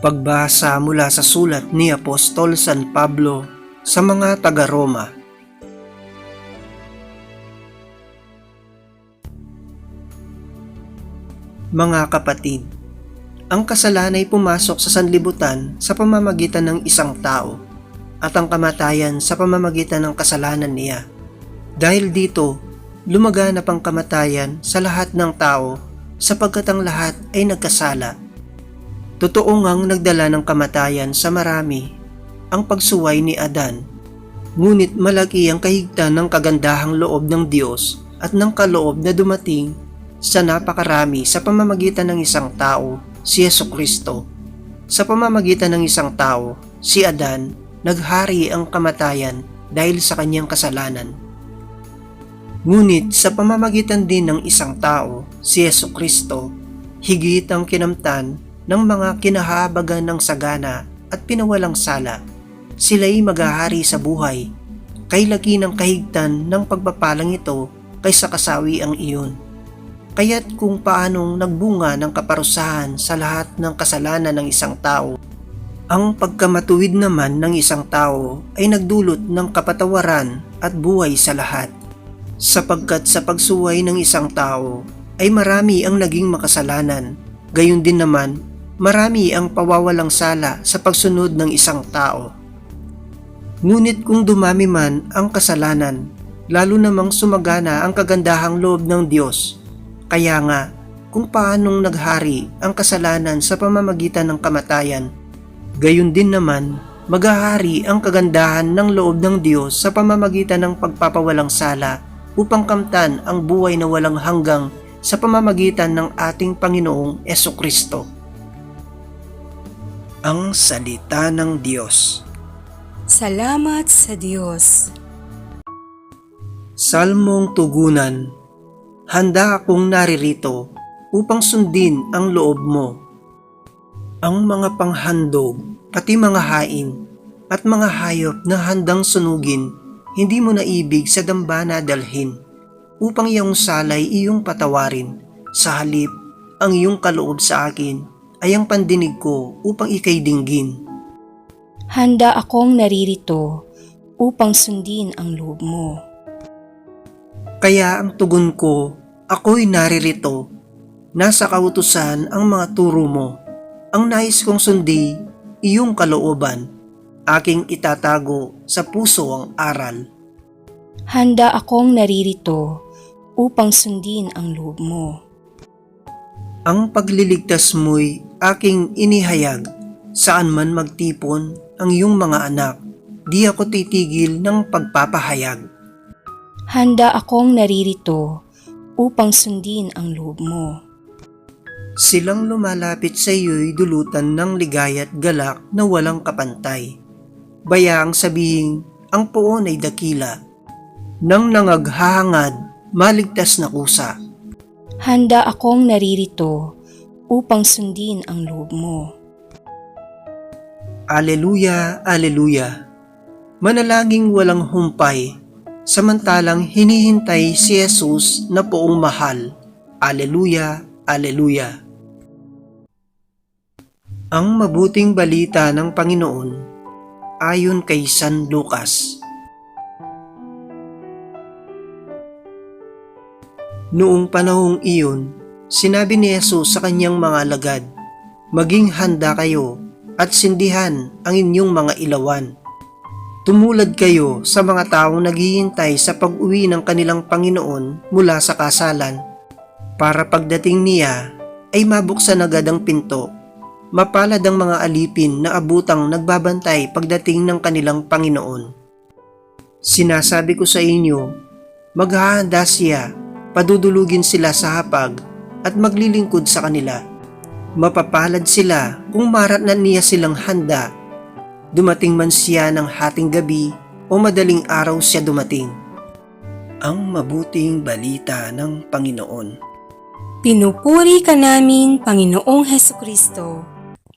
Pagbasa mula sa sulat ni Apostol San Pablo sa mga taga-Roma. Mga kapatid, ang kasalan ay pumasok sa sanlibutan sa pamamagitan ng isang tao at ang kamatayan sa pamamagitan ng kasalanan niya. Dahil dito, lumaganap ang kamatayan sa lahat ng tao sapagkat ang lahat ay nagkasala. Totoo ngang nagdala ng kamatayan sa marami ang pagsuway ni Adan. Ngunit malaki ang kahigtan ng kagandahang loob ng Diyos at ng kaloob na dumating sa napakarami sa pamamagitan ng isang tao, si Yeso Kristo. Sa pamamagitan ng isang tao, si Adan, naghari ang kamatayan dahil sa kanyang kasalanan. Ngunit sa pamamagitan din ng isang tao, si Yeso Kristo, higit ang kinamtan ng mga kinahabagan ng sagana at pinawalang sala. Sila'y maghahari sa buhay, kay ng kahigtan ng pagpapalang ito kaysa kasawi ang iyon. Kaya't kung paanong nagbunga ng kaparusahan sa lahat ng kasalanan ng isang tao, ang pagkamatuwid naman ng isang tao ay nagdulot ng kapatawaran at buhay sa lahat. Sapagkat sa pagsuway ng isang tao ay marami ang naging makasalanan, gayon din naman marami ang pawawalang sala sa pagsunod ng isang tao. Ngunit kung dumami man ang kasalanan, lalo namang sumagana ang kagandahang loob ng Diyos. Kaya nga, kung paanong naghari ang kasalanan sa pamamagitan ng kamatayan, gayon din naman maghahari ang kagandahan ng loob ng Diyos sa pamamagitan ng pagpapawalang sala upang kamtan ang buhay na walang hanggang sa pamamagitan ng ating Panginoong Eso Kristo. Ang Salita ng Diyos Salamat sa Diyos. Salmong Tugunan Handa akong naririto upang sundin ang loob mo. Ang mga panghandog, pati mga hain, at mga hayop na handang sunugin, hindi mo na ibig sa dambana dalhin, upang iyong salay iyong patawarin. Sa halip, ang iyong kaloob sa akin ay ang pandinig ko upang ikay dinggin. Handa akong naririto upang sundin ang loob mo. Kaya ang tugon ko, ako'y naririto. Nasa kautusan ang mga turo mo. Ang nais kong sundi, iyong kalooban. Aking itatago sa puso ang aral. Handa akong naririto upang sundin ang loob mo. Ang pagliligtas mo'y aking inihayag. Saan man magtipon ang iyong mga anak, di ako titigil ng pagpapahayag. Handa akong naririto upang sundin ang loob mo. Silang lumalapit sa iyo'y dulutan ng ligaya't galak na walang kapantay. Bayaang sabihin, ang poon ay dakila. Nang nangaghahangad, maligtas na kusa. Handa akong naririto upang sundin ang loob mo. Aleluya, Aleluya. Manalangin walang humpay, samantalang hinihintay si Jesus na poong mahal. Aleluya, Aleluya. Ang mabuting balita ng Panginoon ayon kay San Lucas. Noong panahong iyon, sinabi ni Jesus sa kanyang mga alagad, Maging handa kayo at sindihan ang inyong mga ilawan. Tumulad kayo sa mga taong naghihintay sa pag-uwi ng kanilang Panginoon mula sa kasalan para pagdating niya ay mabuksan agad ang pinto. Mapalad ang mga alipin na abutang nagbabantay pagdating ng kanilang Panginoon. Sinasabi ko sa inyo, maghahanda siya, padudulugin sila sa hapag at maglilingkod sa kanila. Mapapalad sila kung maratnan niya silang handa. Dumating man siya ng hating gabi o madaling araw siya dumating. Ang mabuting balita ng Panginoon. Pinupuri ka namin, Panginoong Heso Kristo.